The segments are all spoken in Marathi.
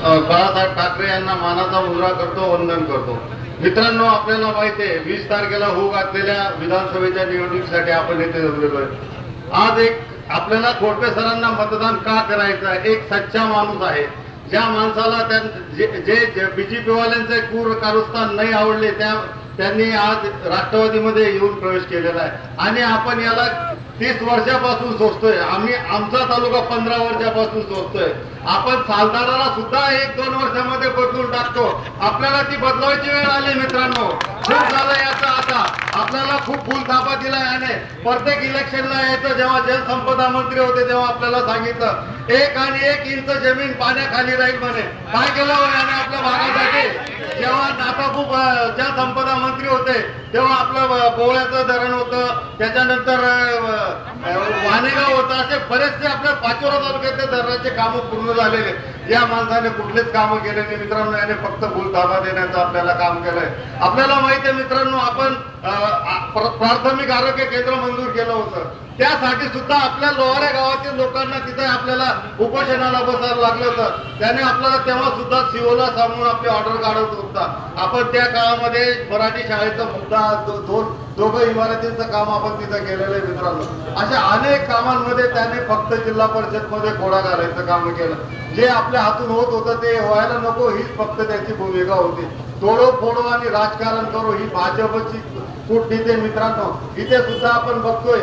बाळासाहेब ठाकरे यांना मानाचा मुजरा करतो वंदन करतो. मित्रांनो आपल्याला माहिती आहे वीस तारखेला होऊ घातलेल्या विधानसभेच्या निवडणुकीसाठी आपण येथे जमलेलो आहे. आज एक आपल्याला खोडके सरांना मतदान का करायचं एक सच्चा माणूस आहे. ज्या माणसाला त्या जे- जे बीजेपी वाल्यांचे कारस्थान नाही आवडले त्या त्यांनी आज राष्ट्रवादीमध्ये येऊन प्रवेश केलेला आहे. आणि आपण याला तीस वर्षापासून सोचतोय आम्ही आमचा तालुका पंधरा वर्षापासून सोचतोय आपण सालदाराला सुद्धा एक दोन वर्षामध्ये बदलून टाकतो. आपल्याला ती बदलावायची वेळ आली मित्रांनो. खूप झालं याचा आता. आपल्याला खूप फुल थापा दिला याने. प्रत्येक इलेक्शनला यायचं. जेव्हा जलसंपदा मंत्री होते तेव्हा आपल्याला सांगितलं. एक आणि एक इंच जमीन पाण्याखाली राहील म्हणे. काय केलं हो याने आपल्या भागासाठी? जेव्हा आता खूप ज्या संपदा मंत्री होते तेव्हा आपलं पोळ्याचं धरण होतं त्याच्यानंतर अ, अ, वाणेगाव होतं असे बरेचसे आपल्या पाचोरा तालुक्यातले धरणाचे कामं पूर्ण झालेले. या माणसाने कुठलेच कामं केले नाही. मित्रांनो याने फक्त भूलताबा देण्याचं आपल्याला काम केलंय. आपल्याला माहिती आहे मित्रांनो आपण प्राथमिक आरोग्य केंद्र मंजूर केलं होतं. त्यासाठी सुद्धा आपल्या लोहाऱ्या गावातील लोकांना तिथे आपल्याला उपोषणाला बसायला लागलं होतं. त्याने आपल्याला तेव्हा सुद्धा सिओला सांगून आपली ऑर्डर काढत होता. आपण त्या काळामध्ये मराठी शाळेचा मुद्दा दो- दोन दोघं इमारतींचं काम आपण तिथं केलेलं आहे मित्रांनो. अशा अनेक कामांमध्ये त्याने फक्त जिल्हा परिषदमध्ये घोडा घालायचं काम केलं. जे आपल्या हातून होत होतं ते व्हायला नको हीच फक्त त्याची भूमिका होती. तोडो फोडो आणि राजकारण करो ही भाजपची कूटनीती आहे मित्रांनो. इथे सुद्धा आपण बघतोय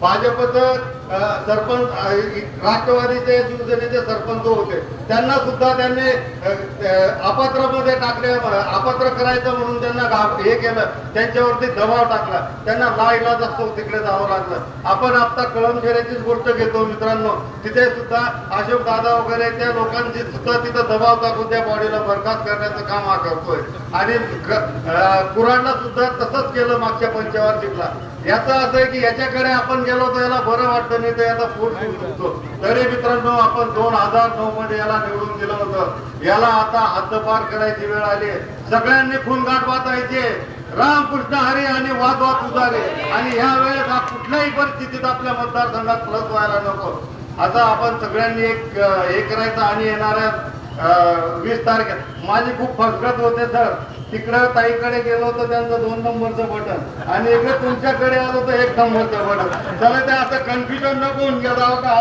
भाजपचं सरपंच राष्ट्रवादीचे शिवसेनेचे सरपंच होते. त्यांना सुद्धा त्यांनी अ, अपात्रामध्ये टाकले अपात्र करायचं म्हणून त्यांना हे केलं. त्यांच्यावरती दबाव टाकला. त्यांना ला इलाज असतो तिकडे जावं लागलं. आपण आता कळमखेड्याचीच गोष्ट घेतो मित्रांनो. तिथे सुद्धा अशोक दादा वगैरे त्या लोकांची सुद्धा तिथं दबाव टाकून त्या बॉडीला बरखास्त करण्याचं काम हा करतोय. आणि कुराणला कुऱ्हाडला सुद्धा तसंच केलं मागच्या पंचवार्षिकला. याचं असं आहे की याच्याकडे आपण गेलो तर याला बरं वाटतं नाही तर याचा पोट शकतो तरी मित्रांनो आपण दोन हजार नऊ मध्ये याला निवडून दिलं होतं. याला आता हद्दपार करायची वेळ आली सगळ्यांनी खून गाठ वाचायचे रामकृष्ण हरी आणि वाद वाद उजारे. आणि ह्या वेळेस कुठल्याही परिस्थितीत आपल्या मतदारसंघात प्लस व्हायला नको. आता आपण सगळ्यांनी एक अं, हे करायचं आणि येणाऱ्या वीस तारखे. माझी खूप फसगत होते सर. तिकडं ताईकडे गेलो होतो त्यांचं दोन नंबरचं बटन. आणि इकडे तुमच्याकडे आलो तर एक नंबरचं बटन. चला ते असं कन्फ्युजन नको होऊन गेला हो का?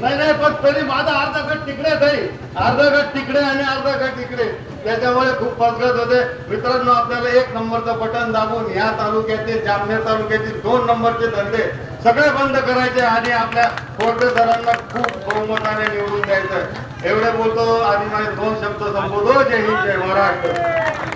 नाही नाही पण तरी माझा अर्धा गट तिकडे आहे. अर्धा गट तिकडे आणि अर्धा गट इकडे. त्याच्यामुळे खूप फसगत होते. मित्रांनो आपल्याला एक नंबरचं बटन दाबून ह्या तालुक्यातील जामनेर तालुक्यातील दोन नंबरचे धंदे सगळे बंद करायचे आणि आपल्या कोर्टेदारांना खूप बहुमताने निवडून द्यायचं एवढे बोलतो आणि माझे दोन शब्द संबोधो जय हिंद जय महाराष्ट्र.